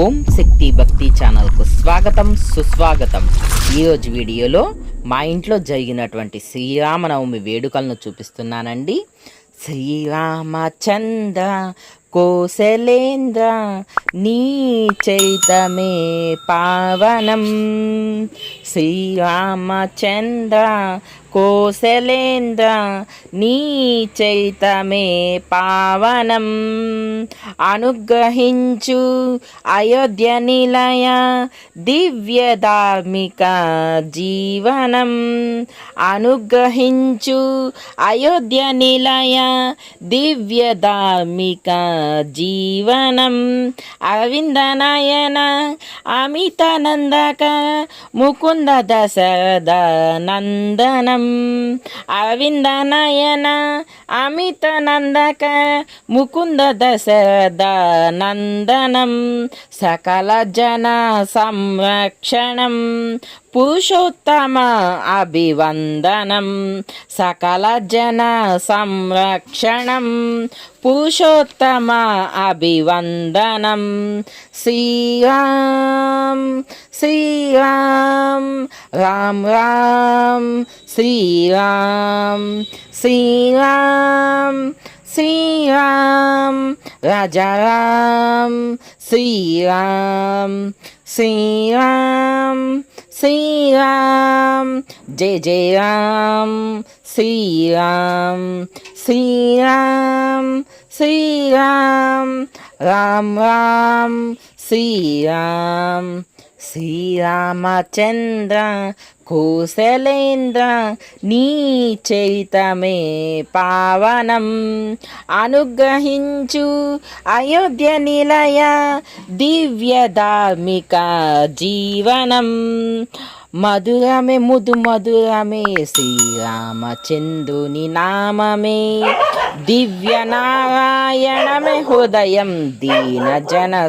ఓం శక్తి భక్తి ఛానల్కు స్వాగతం సుస్వాగతం. ఈరోజు వీడియోలో మా ఇంట్లో జరిగినటువంటి శ్రీరామనవమి వేడుకలను చూపిస్తున్నానండి. శ్రీరామచంద్ర కోసలేంద్ర నీ చైతమే పావనం. శ్రీరామచంద్ర కోసలేంద్ర నీ చైతమే పావనం. అనుగ్రహించు అయోధ్య నిలయ దివ్య ధార్మిక జీవనం. అనుగ్రహించు అయోధ్య నిలయ దివ్య ధార్మిక జీవనం. అరవిందనయన అమితానందక ముకుంద దశరథ నందనం. అరవిందనయన అమితానందక ముకుంద దశరథ నందనం సకల జన సంరక్షణం పురుషోత్తమ అభివందనం సకల జన సంరక్షణం పురుషోత్తమ అభివందనం. శ్రీరామ్ శ్రీరామ్ రామ్ రామ్ శ్రీరామ్ శ్రీరామ్ శ్రీరామ్ రాజారామ్ శ్రీరామ్ శ్రీరామ్ శ్రీరామ్ జయ జయ రామ్ శ్రీరామ్ శ్రీరామ్ శ్రీరామ్ రామ్ రామ్ శ్రీరామ్ శ్రీరామచంద్ర కుశలేంద్ర నీ చరితమే పావనం. అనుగ్రహించు అయోధ్య నిలయ దివ్య ధార్మిక జీవనం. మధురమే ముదు మధురమే శ్రీరామచంద్రుని నామమే. దివ్య నారాయణమే హృదయం దీన జన